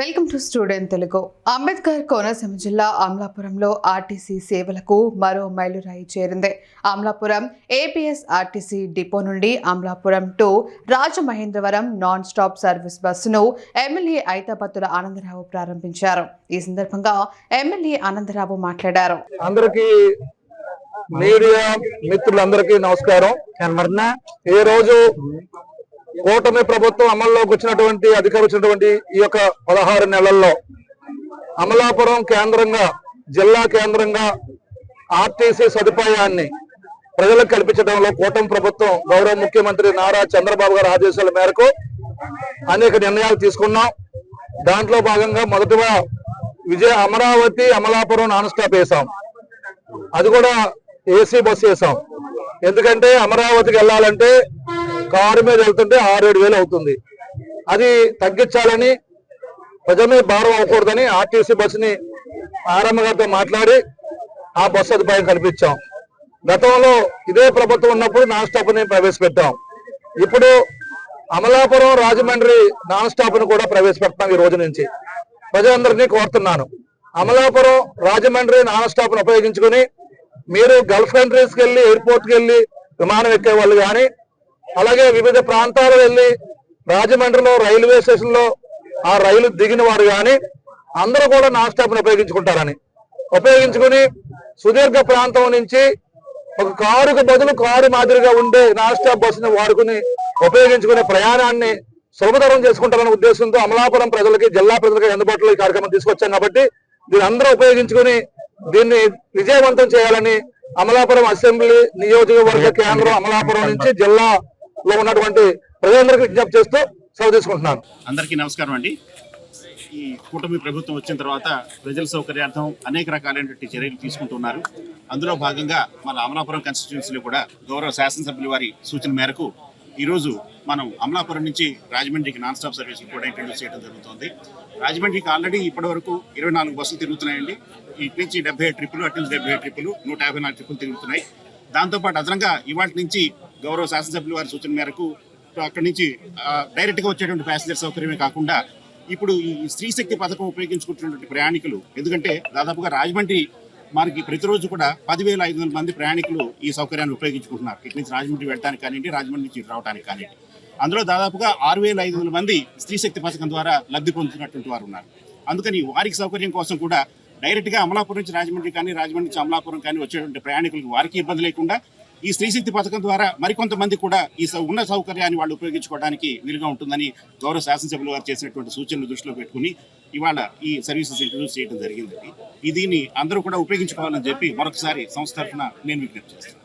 Welcome to student Telugu. Ambedkar Konaseema జిల్లా అమలాపురంలో RTC సేవలకు మరో మైలురాయి చేరింది. అమలాపురం ఏపీఎస్ ఆర్టీసీ డిపో నుండి Amalapuram to Rajamahendravaram non stop service బస్సును ఎమ్మెల్యే ఐతాపత్తుల ఆనందరావు ప్రారంభించారు. ఈ సందర్భంగా ఎమ్మెల్యే ఆనందరావు మాట్లాడారు. అందరికి మీడియా మిత్రులందరికీ నమస్కారం. ఈ రోజు కూటమి ప్రభుత్వం అమల్లోకి వచ్చినటువంటి అధికారం వచ్చినటువంటి ఈ యొక్క పదహారు నెలల్లో అమలాపురం కేంద్రంగా జిల్లా కేంద్రంగా ఆర్టీసీ సదుపాయాన్ని ప్రజలకు కల్పించడంలో కూటమి ప్రభుత్వం గౌరవ ముఖ్యమంత్రి నారా చంద్రబాబు గారి ఆదేశాల మేరకు అనేక నిర్ణయాలు తీసుకున్నాం. దాంట్లో భాగంగా మొదటిగా విజయ అమరావతి అమలాపురం నాన్ స్టాప్ వేసాం. అది కూడా ఏసీ బస్సు వేసాం. ఎందుకంటే అమరావతికి వెళ్ళాలంటే కారు మీద వెళ్తుంటే ఆరేడు వేలు అవుతుంది. అది తగ్గించాలని ప్రజల మీద భారం అవ్వకూడదని ఆర్టీసీ బస్సుని ఆరమ్మ గారితో మాట్లాడి ఆ బస్సు సదుపాయం కల్పించాం. గతంలో ఇదే ప్రభుత్వం ఉన్నప్పుడు నాన్ స్టాప్ని ప్రవేశపెట్టాం. ఇప్పుడు అమలాపురం రాజమండ్రి నాన్ స్టాప్ను కూడా ప్రవేశపెడతాం ఈ రోజు నుంచి. ప్రజలందరినీ కోరుతున్నాను. అమలాపురం రాజమండ్రి నాన్ స్టాప్ను ఉపయోగించుకుని మీరు గల్ఫ్ కంట్రీస్కి వెళ్ళి ఎయిర్పోర్ట్కి వెళ్ళి విమానం ఎక్కే వాళ్ళు కానీ అలాగే వివిధ ప్రాంతాలు వెళ్ళి రాజమండ్రిలో రైల్వే స్టేషన్లో ఆ రైలు దిగిన వారు కానీ అందరూ కూడా నాన్ స్టాప్ ఉపయోగించుకుంటారని. ఉపయోగించుకుని సుదీర్ఘ ప్రాంతం నుంచి ఒక కారుకు బదులు కారు మాదిరిగా ఉండే నాన్ స్టాప్ బస్సుని వాడుకుని ఉపయోగించుకునే ప్రయాణాన్ని సులభతరం చేసుకుంటారనే ఉద్దేశంతో అమలాపురం ప్రజలకి జిల్లా ప్రజలకి అందుబాటులో ఈ కార్యక్రమం తీసుకొచ్చాం కాబట్టి దీని అందరూ ఉపయోగించుకుని దీన్ని విజయవంతం చేయాలని అమలాపురం అసెంబ్లీ నియోజకవర్గ కేంద్రం అమలాపురం నుంచి జిల్లా లో ఉన్నటువంటి ప్రజలందరికీ విజ్ఞప్తి చేస్తూ సెలవు తీసుకుంటున్నాను. అందరికీ నమస్కారం అండి. ఈ కూటమి ప్రభుత్వం వచ్చిన తర్వాత ప్రజల సౌకర్యార్థం అనేక రకాలైనటువంటి చర్యలు తీసుకుంటున్నారు. అందులో భాగంగా మన అమలాపురం కాన్స్టిట్యున్సీలో కూడా గౌరవ శాసనసభ్యుల వారి సూచన మేరకు ఈరోజు మనం అమలాపురం నుంచి రాజమండ్రికి నాన్ స్టాప్ సర్వీస్ కూడా ఇంట్రడ్యూస్ చేయడం జరుగుతుంది. రాజమండ్రికి ఆల్రెడీ ఇప్పటి వరకు ఇరవై నాలుగు బస్సులు తిరుగుతున్నాయండి. ఇటు నుంచి డెబ్బై ట్రిప్పులు అటు నుంచి డెబ్బై ట్రిప్పులు నూట యాభై నాలుగు ట్రిప్పులు తిరుగుతున్నాయి. దాంతోపాటు అదనంగా ఇవాటి నుంచి గౌరవ శాసనసభ్యుల వారి సూచన మేరకు అక్కడి నుంచి డైరెక్ట్గా వచ్చేటువంటి ప్యాసింజర్ సౌకర్యమే కాకుండా ఇప్పుడు ఈ స్త్రీశక్తి పథకం ఉపయోగించుకుంటున్నటువంటి ప్రయాణికులు ఎందుకంటే దాదాపుగా రాజమండ్రి మనకి ప్రతిరోజు కూడా పదివేల ఐదు వందల మంది ప్రయాణికులు ఈ సౌకర్యాన్ని ఉపయోగించుకుంటున్నారు. ఇటు నుంచి రాజమండ్రి వెళ్ళడానికి కానివ్వండి రాజమండ్రి నుంచి రావడానికి కానివ్వండి. అందులో దాదాపుగా ఆరు వేల ఐదు వందల మంది స్త్రీశక్తి పథకం ద్వారా లబ్ధి పొందుతున్నటువంటి వారు ఉన్నారు. అందుకని వారికి సౌకర్యం కోసం కూడా డైరెక్ట్గా అమలాపురం నుంచి రాజమండ్రి కానీ రాజమండ్రి నుంచి అమలాపురం కానీ వచ్చేటువంటి ప్రయాణికులకు వారికి ఇబ్బంది లేకుండా ఈ స్త్రీశక్తి పథకం ద్వారా మరికొంతమంది కూడా ఈ సౌ- ఉన్న సౌకర్యాన్ని వాళ్ళు ఉపయోగించుకోవడానికి వీలుగా ఉంటుందని గౌరవ శాసనసభ్యులు వారు చేసినటువంటి సూచనలు దృష్టిలో పెట్టుకుని ఇవాళ ఈ సర్వీసెస్ ఇంట్రడ్యూస్ చేయడం జరిగిందండి. దీన్ని అందరూ కూడా ఉపయోగించుకోవాలని చెప్పి మరొకసారి సంస్థ తరఫున నేను విజ్ఞప్తి చేస్తాను